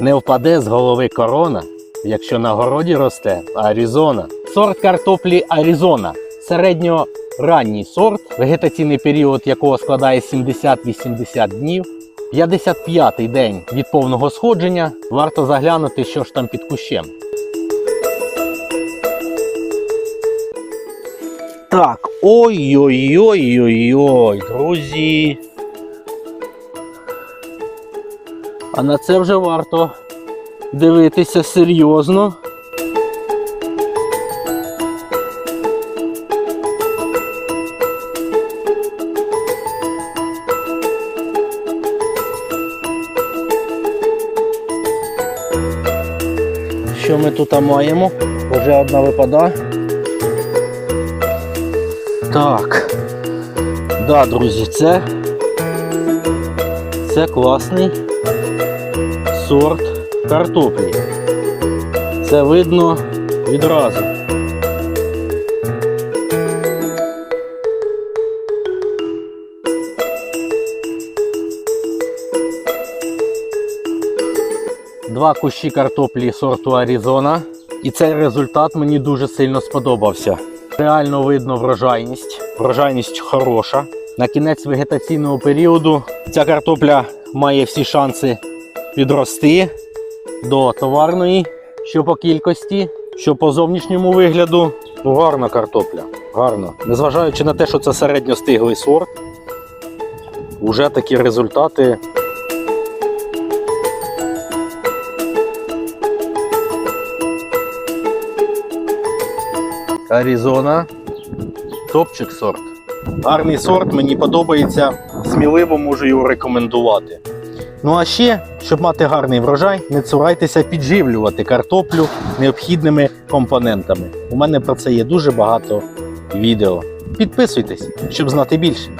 Не впаде з голови корона, якщо на городі росте Аризона. Сорт картоплі Аризона. Середньоранній сорт, вегетаційний період якого складає 70-80 днів. 55-й день від повного сходження. Варто заглянути, що ж там під кущем. Так, ой-ой-ой-ой-ой, друзі. А на це вже варто дивитися серйозно. Що ми тут маємо? Вже одна випада. Так. Да, друзі, це, це класний сорт картоплі. Це видно відразу. Два кущі картоплі сорту Аризона. І цей результат мені дуже сильно сподобався. Реально видно врожайність. Врожайність хороша. На кінець вегетаційного періоду ця картопля має всі шанси підрости до товарної, що по кількості, що по зовнішньому вигляду. Ну, гарна картопля. Гарно. Незважаючи на те, що це середньостиглий сорт, вже такі результати. Аризона. Топчик сорт. Гарний сорт, мені подобається. Сміливо можу його рекомендувати. Ну а ще, щоб мати гарний врожай, не цурайтеся підживлювати картоплю необхідними компонентами. У мене про це є дуже багато відео. Підписуйтесь, щоб знати більше.